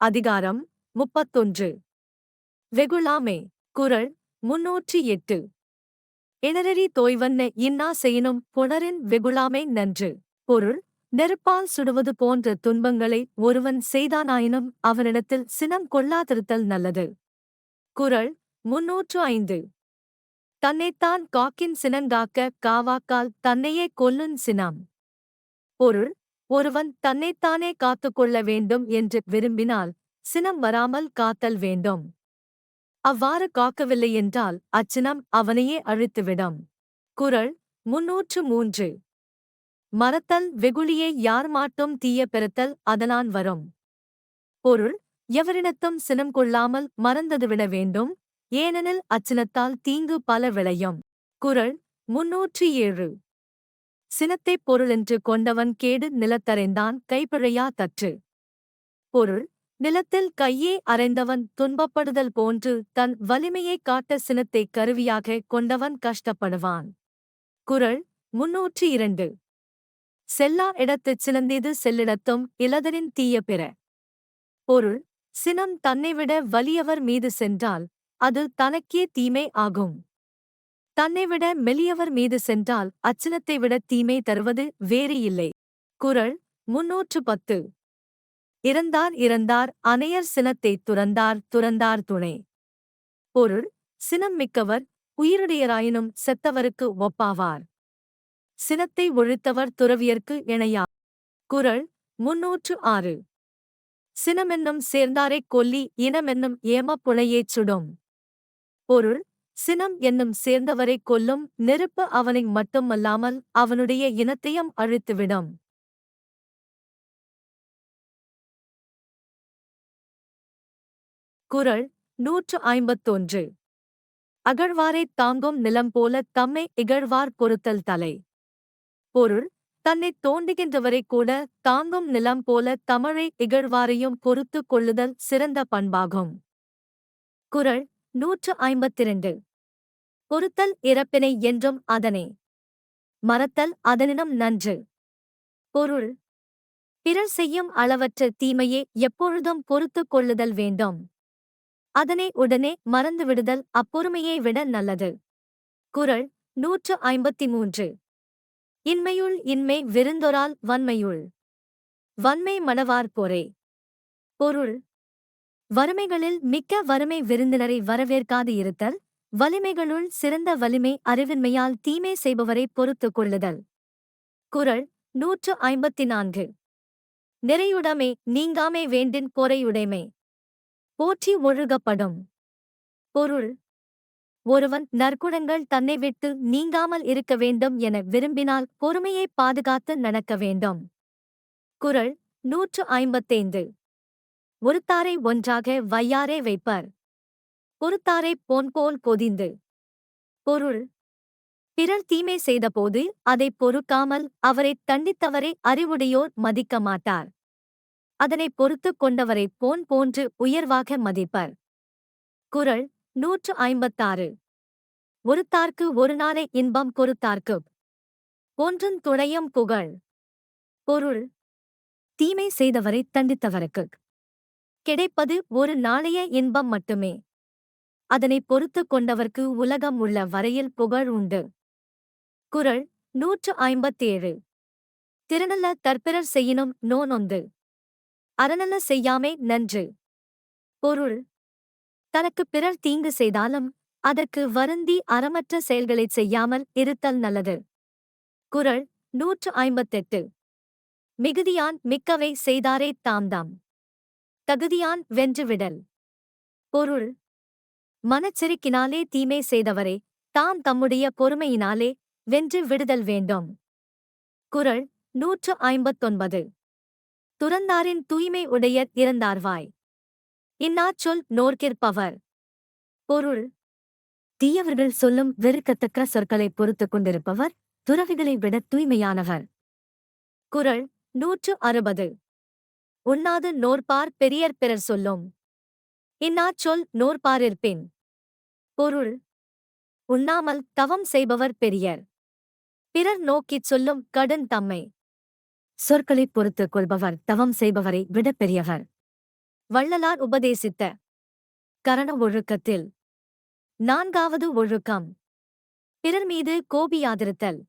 அதிகாரம் முப்பத்தொன்று. வெகுளாமே குரல் முன்னூற்றி எட்டு. இணரறி தோய்வன்ன இன்னா செய்யினும் புணரின் வெகுளாமை நன்று. பொருள் நெருப்பால் சுடுவது போன்ற துன்பங்களை ஒருவன் செய்தானாயினும் அவனிடத்தில் சினம் கொள்ளாதிருத்தல் நல்லது. குரல் முன்னூற்று ஐந்து. தன்னைத்தான் காக்கின் சினங்காக்க காவாக்கால் தன்னையே கொல்லுன் சினம். பொருள் ஒருவன் தன்னைத்தானே காத்துக்கொள்ள வேண்டும் என்று விரும்பினால் சினம் வராமல் காத்தல் வேண்டும். அவ்வாறு காக்கவில்லை என்றால் அச்சினம் அவனையே அழித்துவிடும். குரல் முன்னூற்று மூன்று. மறத்தல் வெகுளியை யார் மாட்டும் தீய பெறுத்தல் அதனான் வரும். பொருள் எவரிடத்தும் சினம் கொள்ளாமல் மறந்தது விட வேண்டும். ஏனெனில் அச்சினத்தால் தீங்கு பல விளையும். குரல் முன்னூற்றி ஏழு. சினத்தைப் பொருளென்று கொண்டவன் கேடு நிலத்தறைந்தான் கைப்பிழையா தற்று. பொருள் நிலத்தில் கையே அறைந்தவன் துன்பப்படுதல் போன்று தன் வலிமையைக் காட்ட சினத்தைக் கருவியாக கொண்டவன் கஷ்டப்படுவான். குரல் முன்னூற்றி இரண்டு. செல்லா இடத்துச் சினந்தீது செல்லிடத்தும் இலதரின் தீய பிற. பொருள் சினம் தன்னைவிட வலியவர் மீது சென்றால் அது தனக்கே தீமை ஆகும். தன்னைவிட மெலியவர் மீது சென்றால் அச்சினத்தை விட தீமை தருவது வேறு இல்லை. குரல் முன்னூற்று பத்து. இறந்தார் இறந்தார் அனையர் சினத்தைத் துறந்தார் துறந்தார் துணை. பொருள் சினம் மிக்கவர் உயிருடையராயினும் செத்தவருக்கு ஒப்பாவார். சினத்தை ஒழித்தவர் துறவியர்க்கு இணையா. குரல் முன்னூற்று ஆறு. சினமென்னும் சேர்ந்தாரைக் கொல்லி இனமென்னும் ஏமப்புழையேச் சுடும். பொருள் சினம் என்னும் சேர்ந்தவரைக் கொல்லும் நெருப்பு அவனை மட்டுமல்லாமல் அவனுடைய இனத்தையும் அழித்துவிடும். குரல் நூற்று ஐம்பத்தொன்று. அகழ்வாரைத் தாங்கும் நிலம் போல தம்மை இகழ்வார் பொறுத்தல் தலை. பொருள் தன்னைத் தோண்டுகின்றவரை கூட தாங்கும் நிலம் போல தமிழை இகழ்வாரையும் பொறுத்து கொள்ளுதல் சிறந்த பண்பாகும். குரல் நூற்று ஐம்பத்திரண்டு. பொறுத்தல் இறப்பினை என்றும் அதனே. மறத்தல் அதனினும் நன்று. பொருள். பிறர் செய்யும் அளவற்ற தீமையே எப்பொழுதும் பொறுத்துக் கொள்ளுதல் வேண்டும். அதனை உடனே மறந்துவிடுதல் அப்பொறுமையை விட நல்லது. குரல் நூற்று ஐம்பத்தி மூன்று இன்மையுள் இன்மை விருந்தொரால் வன்மையுள். வன்மை மணவார் போரே. பொருள். வறுமைகளில் மிக்க வறுமை விருந்தினரை வரவேற்காது இருத்தல் வலிமைகளுள் சிறந்த வலிமை அறிவின்மையால் தீமை செய்பவரை பொறுத்துக் கொள்ளுதல். குரல் நூற்று ஐம்பத்தி நான்கு. நிறையுடமை நீங்காமை வேண்டின் பொறையுடைமை போற்றி ஒழுகப்படும். பொருள் ஒருவன் நற்குணங்கள் தன்னை விட்டு நீங்காமல் இருக்க வேண்டும் என விரும்பினால் பொறுமையை பாதுகாத்து நடக்க வேண்டும். குரல் நூற்று ஐம்பத்தைந்து. ஒருத்தாரை ஒன்றாக வையாரே வைப்பர். பொறுத்தாரைப் போன்போல் பொதிந்து பொருள். பிறர் தீமை செய்தபோது அதைப் பொறுக்காமல் அவரைத் தண்டித்தவரை அறிவுடையோர் மதிக்க மாட்டார். அதனைப் பொறுத்துக் கொண்டவரைப் போன் போன்று உயர்வாக மதிப்பர். குரல் நூற்று ஐம்பத்தாறு. ஒருத்தார்க்கு ஒரு நாளை இன்பம் கொறுத்தார்க்கு ஒன்றும் துணையும் புகழ். பொருள். தீமை செய்தவரை தண்டித்தவருக்கு. கிடைப்பது ஒரு நாளைய இன்பம் மட்டுமே. அதனை பொறுத்துக் கொண்டவர்க்கு உலகம் உள்ள வரையில் புகழ் உண்டு. குரல் நூற்று ஐம்பத்தேழு. திருநல்ல தற்பிறர் செய்யினும் நோனொந்து அறநல்ல செய்யாமே நன்று. பொருள் தனக்கு பிறர் தீங்கு செய்தாலும் அதற்கு வருந்தி அறமற்ற செயல்களைச் செய்யாமல் இருத்தல் நல்லது. குரல் நூற்று ஐம்பத்தெட்டு. மிகுதியான் மிக்கவை செய்தாரே தாம்தாம். தகுதியான் வென்றுவிடல் பொருள் மனச்செருக்கினாலே தீமை செய்தவரே தாம் தம்முடைய பொறுமையினாலே வென்று விடுதல் வேண்டும். குரல் நூற்று ஐம்பத்தொன்பது. துறந்தாரின் தூய்மை உடையர் இறந்தார்வாய். இந்நாச்சொல் நோர்க்கிற்பவர் பொருள். தீயவர்கள் சொல்லும் வெறுக்கத்தக்க சொற்களை பொறுத்துக் கொண்டிருப்பவர் துறவிகளை விட தூய்மையானவர். குரல் நூற்று அறுபது. உண்ணாது நோர்பார் பெரியர் பிறர் சொல்லும் இந்நாச்சொல் நோர்பாரிற்பின் பொருள் உண்ணாமல் தவம் செய்பவர் பெரியர். பிறர் நோக்கிச் சொல்லும் கடன் தம்மை. சொற்களைப் பொறுத்துக் கொள்பவர் தவம் செய்பவரை விட பெரியவர். வள்ளலார் உபதேசித்த கரண ஒழுக்கத்தில். நான்காவது ஒழுக்கம். பிறர் மீது கோபியாதிருத்தல்